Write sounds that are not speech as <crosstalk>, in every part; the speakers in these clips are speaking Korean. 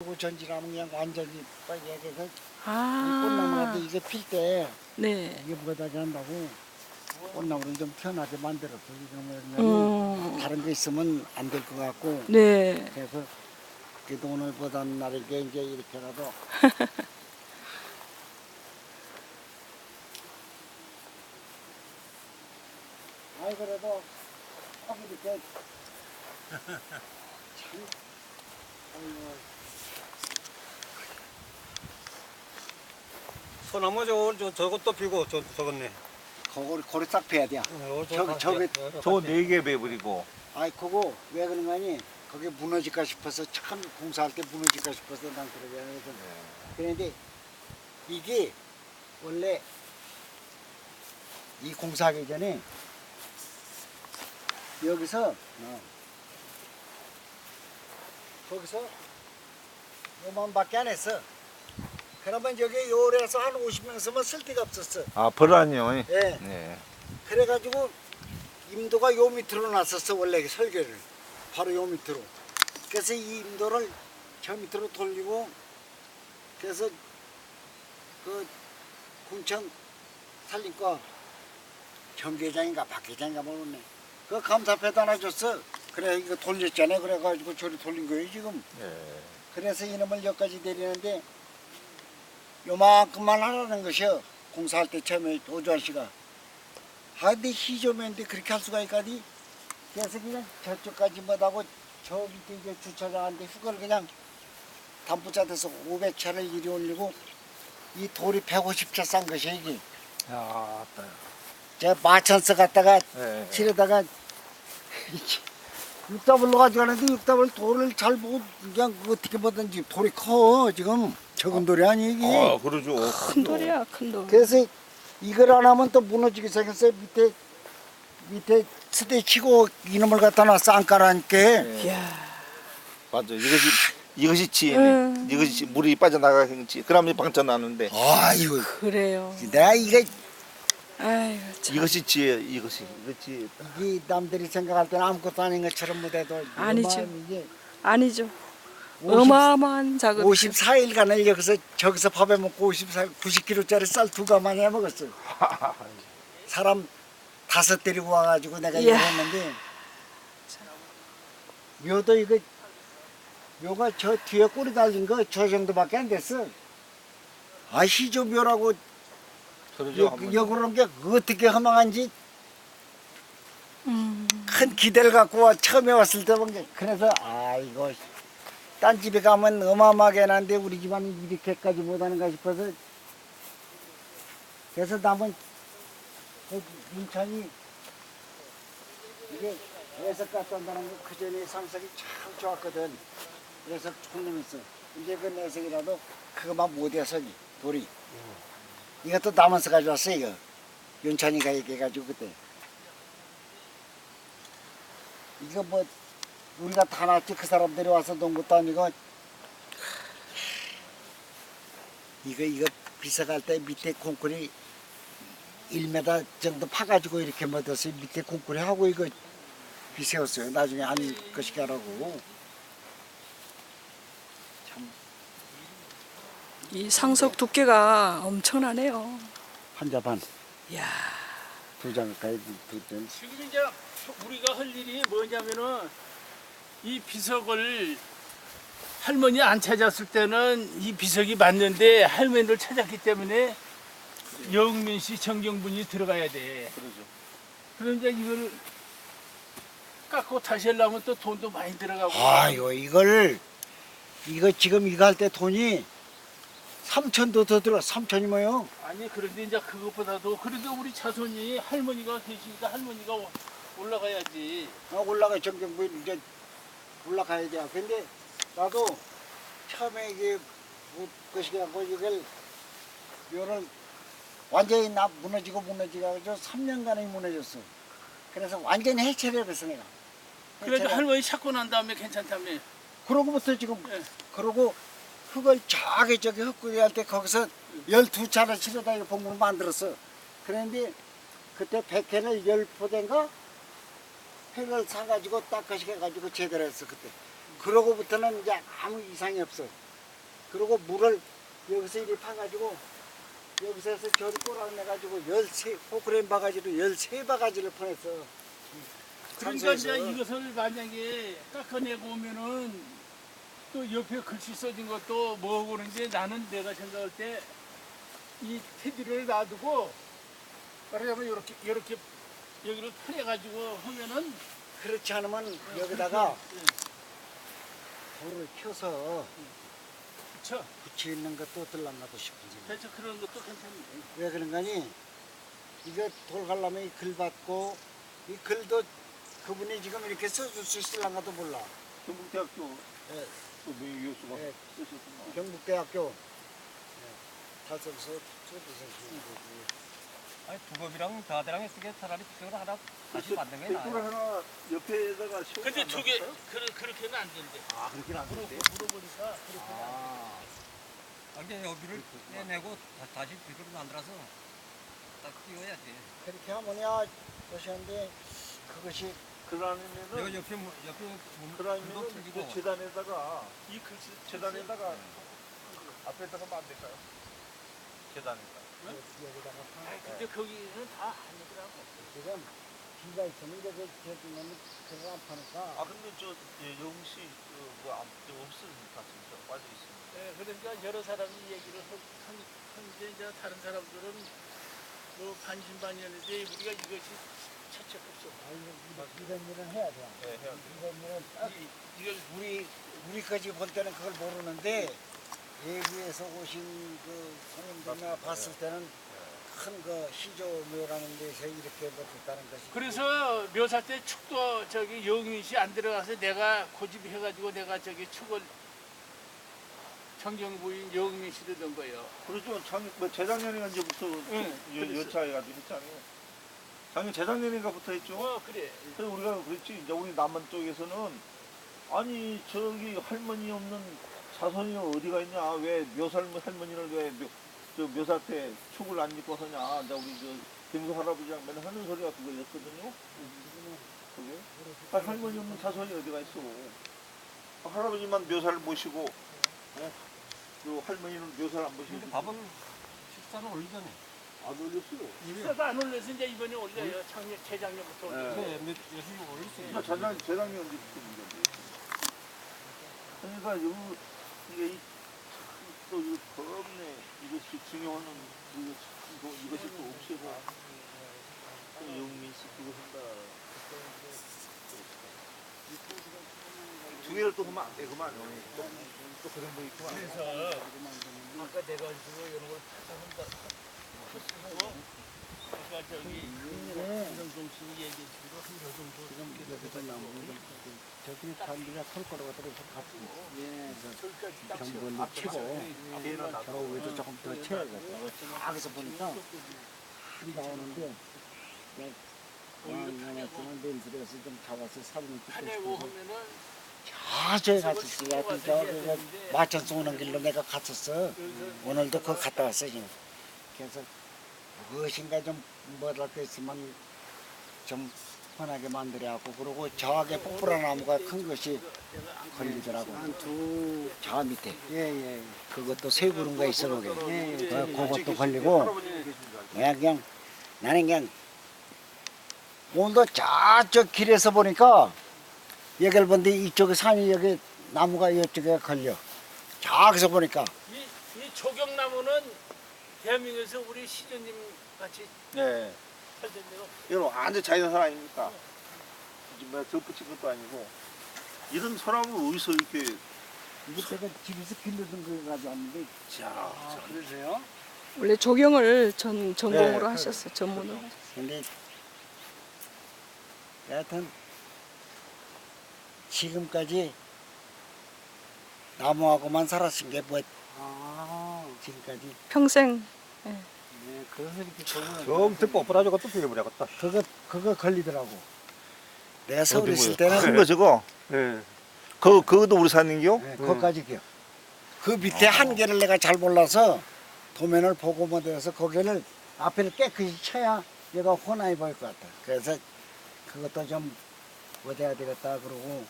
그리고 전지라면 그냥 완전히 빨개져서 아, 꽃나무라도 이게 필 때 네. 이게 못하게 한다고 꽃나무를 좀 편하게 만들었어. 이러면 음, 다른 거 있으면 안 될 것 같고 네. 그래서 그래도 오늘보다는 나르게 이제 이렇게라도 <laughs> 아이 그래도 딱 이렇게 <laughs> 참 아이고 소나무 저, 저 저것도 피고 저 저것네. 거기 고리 싹 패야 돼. 어, 저 저기 다- 저기 저네 개 배버리고 아이 그거 왜 그런 거니? 거기 무너질까 싶어서 참 공사할 때 무너질까 싶어서 난 그러게 해서 그런데 이게 원래 이 공사하기 전에 여기서 어, 거기서 요만밖에 안 했어. 그러면 여기 요래서 한 50명 쓰면 쓸 데가 없었어. 아 벌안요. 예. 네. 그래가지고 임도가 요 밑으로 놨었어 원래 설계를 바로 요 밑으로 그래서 이 임도를 저 밑으로 돌리고 그래서 그 군청 살림과 경계장인가 박계장인가 모르네 그 감사패도 하나 줬어 그래 이거 돌렸잖아 그래가지고 저리 돌린 거예요 지금 예. 그래서 이놈을 여기까지 내리는데 요만큼만 하라는 것이요 공사할 때 처음에 오주환 씨가 아 근데 희조면인데 그렇게 할 수가 있까디 그래서 그냥 저쪽까지 못하고 저 밑에 이제 주차장한테 흙을 그냥 담부자 돼서 500차를 이리 올리고 이 돌이 150차 싼 것이 이게. 야, 따. 저 마천스 갖다가 예. 치려다가 <laughs> 육답을로 가져가는데 육답을 돌을 잘 보고 그냥 어떻게 보든지 돌이 커 지금 적은 돌이 아니 이게 아, 그러죠. 큰 돌이야, 큰 돌. 그래서 이걸 안 하면 또 무너지게 생겼어요 밑에 밑에 스대 치고 이놈을 갖다 놨어 안 깔아니까 예. 이야, 맞아. 이것이 이것이 지혜네. 음. 이것이 물이 빠져나가는 지. 그러면 방쳐 나는데 아이고 그래요. 내가 이게 아이고, 참. 이것이 지혜. 이것이 이것이 이 남들이 생각할 때는 아무것도 아닌 것처럼 못해도 아니죠. 이게 아니죠. 50 어마어마한 작업. 54일간을 여기서 저기서 밥에 먹고 54 90kg짜리 쌀 두 가마니 해 먹었어. <laughs> 사람 다섯 데리고 와가지고 내가 이야. 이걸 했는데 묘도 이거 묘가 저 뒤에 꼬리 달린 거 저 정도밖에 안 됐어. 아 희조 묘라고 그러죠. 여. 여그런 게 어떻게 허망한지 음, 큰 기대를 갖고 와 처음에 왔을 때 본 게 그래서 아 이거 딴 집에 가면 어마어마하게 나는데 우리 집안은 이렇게까지 못하는가 싶어서 그래서 남은 그 인천이 이게 해석 갔다 온다는 거 그전에 상석이 참 좋았거든. 그래서 촌놈했어 이제 그 내석이라도 그것만 못해서 돌이. 이것도 남아서 가져왔어 이거. 윤찬이가 얘기해가지고 그때. 이거 뭐 우리가 다 놨지. 그 사람들이 와서 놓은 것도 아니고. 이거 이거 비서갈 때 밑에 콩쿠리 1m 정도 파가지고 이렇게 묻어서 밑에 콩쿠리 하고 이거 비세웠어요. 나중에 안 것이게 하라고. 참. 이 상석 두께가 엄청나네요. 한 자 반, 이야, 두장 가야지 두 장. 지금 이제 우리가 할 일이 뭐냐면은 이 비석을 할머니 안 찾았을 때는 이 비석이 맞는데 할머니를 찾았기 때문에 영민 씨, 정경분이 들어가야 돼. 그러죠. 그런데 이걸 깎고 다시 하려면 또 돈도 많이 들어가고. 아이고 이걸 이거 지금 이거 할 때 돈이 3천도 더 들어 3천이 뭐요? 아니 그런데 이제 그것보다도 그래도 우리 자손이 할머니가 계시니까 할머니가 오- 올라가야지. 어, 올라가 정경부 이제 올라가야 돼. 근데 나도 처음에 이게 못 것이 갖고 이걸 요를 완전히 나 무너지고 무너지고 해서 3년간이 무너졌어. 그래서 완전히 해체를 했어 내가. 그래도. 할머니 찾고 난 다음에 괜찮다며. 그러고부터 지금 예. 그러고 흙을 저기 저기 흙구리 할때 거기서 12차를 치러다 이 봉구를 만들었어. 그런데 그때 백회를 10포대인가? 팩을 사가지고 딱 거시게 가지고 제대로 했어 그때. 그러고부터는 이제 아무 이상이 없어. 그리고 물을 여기서 이리 파가지고 여기서 해서 저리 꼬라내가지고 열세 포크레인 바가지로 열세 바가지를 퍼냈어. 그러니까 산소에서. 이제 이것을 만약에 깎아내고 오면은 또 옆에 글씨 써진 것도 뭐고 그런데 나는 내가 생각할 때 이 테두리를 놔두고 말하자면 이렇게 이렇게 여기를 펴내가지고 하면은 그렇지 않으면 여기다가 불을 켜서 그쵸 붙이는 것도 어떨란가 도 싶은지. 그래서 그런 것도 괜찮네 왜 그런가니? 이거 돌 가려면 이 글 받고 이 글도 그분이 지금 이렇게 써줄 수 있을란가도 몰라. 경북대학교 예, 또 명예교수가 예, 쓰셨구나. 경북대학교. 예, 다 써서 써주세요. 아니 두kop이랑 다대랑 쓰게 차라리 그걸 하나 다시 만든 게 나아요. 하나 옆에다가 세우고 근데 안 저게 놨어요? 그, 그렇게는 안 된대 아 그렇긴 안 물어, 된대. 물어보니까 그렇게는 안 아, 아, 이제 여기를 내내고 다- 다시 비를 만들어서 딱 띄워야지. 그렇게 하면야 보시는데 그것이 여기 그러면은 옆에 문- 옆에 문- 문도 그러면은 틀리고 그 재단에다가 이 글씨 재단에다가 그 앞에다가 될까요? 재단에다. 여기다가 파- 아이, 근데 거기는 다 아니더라고 지금 비가 있으면 이제 그 저기는 그거 안 파니까 아 근데 저 예, 영시 그뭐 없습니까 진짜 빠져 있습니다. 네, 그러니까 여러 사람이 얘기를 하- 한- 하는데 이제 다른 사람들은 뭐 반신반의하는데 우리가 이것이 채책 없어. 아, 이거- 이런 일은 해야 돼. 네, 해야 돼요. 이런 일은 딱 이, 이걸 우리 우리까지 볼 때는 그걸 모르는데 외부에서 오신 그 손님들이나 봤을 때는 큰 그 시조묘라는 데서 이렇게 버텼다는 것이 그래서 묘사 때 축도 저기 영민씨 안 들어가서 내가 고집해가지고 내가 저기 축을 청정부인 영민씨를 넣은 거예요. 그렇죠. 작년 뭐 재작년인가 이제부터 응, 여- 그랬어요. 여차해가지고 했잖아요. 작년 재작년인가부터 했죠. 어 그래. 그래서 우리가 그랬지. 이제 우리 남한 쪽에서는 아니 저기 할머니 없는 자손이 어디가 있냐? 왜 묘살 할머니를 왜 묘, 저 묘사 때 축을 안 입고 서냐? 이제 우리 저 경수 할아버지랑 맨날 하는 소리가 그거였거든요. 그게 아, 할머니 없는 자손이 어디가 있어? 아, 할아버지만 묘사를 모시고, 어? 그 할머니는 묘사를 안 모시고. 밥은 식사는 올리잖아. 안 올렸어요. 그래서 안 올려서 이제 이번에 올려요. 작년 재작년부터 올려. 네. 네, 몇 열심히 올렸어요. 저 재작 재작년 언제부터 문제인데. 그러니까 요 이게 이, 또 이거 더럽네. 이것이 중요한 이거 이거 이것이 또 없애고 또 영민 씨 그거 한다. 두 개를 또 하면 안 돼, 그만. 또, 또 그런 거 있구만. 그래서 아까 내가 주고 이런 걸 한다. 그러니까 저기 이런 씨 얘기 주로 한요 정도 여기다 나무는 저기 단비가 설 거라고 들어서 딱 치워. 전부 치고 걔는 저 위도 조금 더 채워야겠다. 저기서 보니까 한 나오는데 그냥 렌즈에서 좀 잡아서 사진을 찍고 싶어서 저에 갔었어. 하여튼 저 그, 마천 쏘는 길로 내가 갔었어. 오늘도 그거 갔다 왔어 지금. 그래서 무엇인가 좀 뭐랄까 있으면 좀 편하게 만들어갖고 그리고 저하게 뽀뽀한 나무가 큰 것이 걸리더라고. 저 밑에. 예예. 그것도 새 구름가 있어 거기. 예, 어, 그것도 걸리고 그냥 그냥 나는 그냥 오늘도 저쪽 길에서 보니까 여기를 본데 이쪽에 산이 여기 나무가 이쪽에 걸려. 저기서 보니까 이, 이 조경나무는 대한민국에서 우리 시조님 같이 네. 이건 완전 자연산 아닙니까? 뭐 덧붙인 것도 아니고 이런 사람을 어디서 이렇게 이거 내가 집에서 길러준 거 가져왔는데 자, 그러세요? 원래 조경을 전 전공으로 네. 하셨어요. 전문으로. 근데 여하튼 지금까지 나무하고만 살았은 게 뭐 지금까지 평생 네, 그래서 이렇게 좋은 좀 뽀뽀라지고 또 빌려버려야겠다. 그거 그거 걸리더라고. 내가 서울에 있을 때는 큰거 저거? 예. 그 그것도 우리 산인겨? 네, 그거까지 기요. 그 밑에 한 개를 내가 잘 몰라서 도면을 보고 못 해서 거기를 앞에를 깨끗이 쳐야 얘가 혼합이 보일 것 같아. 그래서 그것도 좀 어디야 되겠다 그러고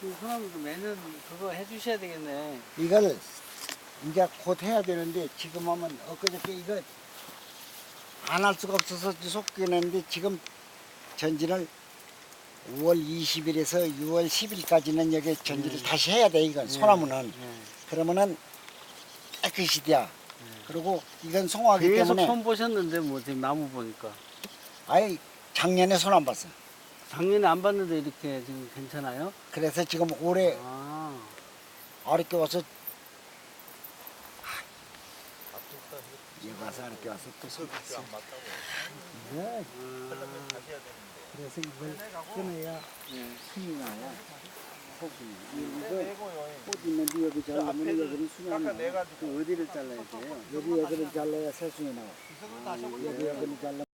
그 소나무도 매년 그거 해주셔야 되겠네. 이걸 이제 곧 해야 되는데 지금 하면 엊그저께 이거 안 할 수가 없어서 속기는데 지금 전진을 5월 20일에서 6월 10일까지는 여기 전진을 다시 해야 돼 이건 소나무는. 네. 그러면은 깨끗이 돼야. 그리고 이건 송화기 계속 때문에 손 보셨는데 뭐 지금 나무 보니까. 아예 작년에 손 안 봤어. 작년에 안 봤는데 이렇게 지금 괜찮아요? 그래서 지금 올해 아, 어렵게 와서 여기 와서 어렵게 와서 또손 봤어 네. 그래서 이걸 끊어야 네. 힘이 나야. 속이 이거 꽃 있는데 여기 잘라면 여기는 순이 안 나와. 그 어디를 잘라야 돼요? 여기 여기를 잘라야 새순이 나와. 여기 여기를 잘라